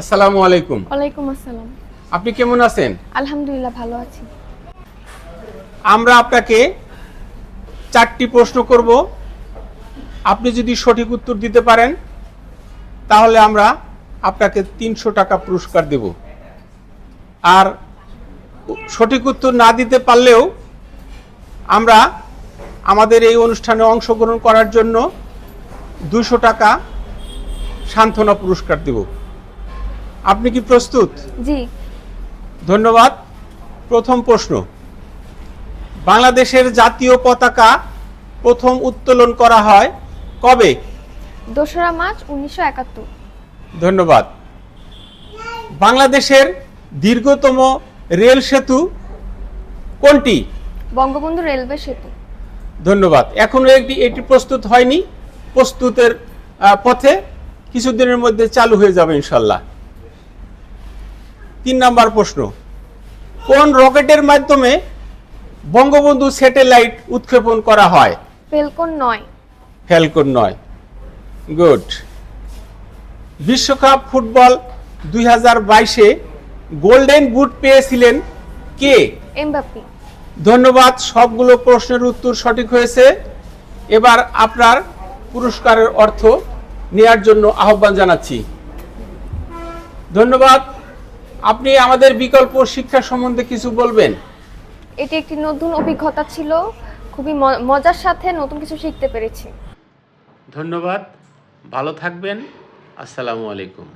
আসসালামু আলাইকুম। ওয়ালাইকুম আসসালাম। আপনি কেমন আছেন? আলহামদুলিল্লাহ ভালো আছি। আমরা আপনাকে চারটি প্রশ্ন করব। আপনি যদি সঠিক উত্তর দিতে পারেন তাহলে আমরা আপনাকে তিনশো টাকা পুরস্কার দেব। আর সঠিক উত্তর না দিতে পারলেও আমরা আমাদের এই অনুষ্ঠানে অংশগ্রহণ করার জন্য দুশো টাকা সান্ত্বনা পুরস্কার দেব। আপনি কি প্রস্তুত? জি। ধন্যবাদ। প্রথম প্রশ্ন। বাংলাদেশের জাতীয় পতাকা প্রথম উত্তোলন করা হয় কবে? দোসরা মার্চ উনিশশো একাত্তর। ধন্যবাদ। বাংলাদেশের দীর্ঘতম রেল সেতু কোনটি? বঙ্গবন্ধু রেলওয়ে সেতু। ধন্যবাদ। এখনও একটি এটি প্রস্তুত হয়নি। প্রস্তুতের পথে কিছুদিনের মধ্যে চালু হয়ে যাবে ইনশাল্লাহ। তিন নম্বর প্রশ্ন। কোন রকেটের মাধ্যমে বঙ্গবন্ধু স্যাটেলাইট উৎক্ষেপণ করা হয়? ফেলকন নয়। ফ্যালকন নয়। গুড। বিশ্বকাপ ফুটবল দুই হাজার বাইশে গোল্ডেন বুট পেয়েছিলেন কে? এমবাপি ধন্যবাদ সবগুলো প্রশ্নের উত্তর সঠিক হয়েছে। এবার আপনার পুরস্কারের অর্থ নেয়ার জন্য আহ্বান জানাচ্ছি। ধন্যবাদ আপনি আমাদের বিকল্প শিক্ষা সম্বন্ধে কিছু বলবেন? এটি একটি নতুন অভিজ্ঞতা ছিল খুবই মজার সাথে নতুন কিছু শিখতে পেরেছি। ধন্যবাদ ভালো থাকবেন আসসালামু আলাইকুম।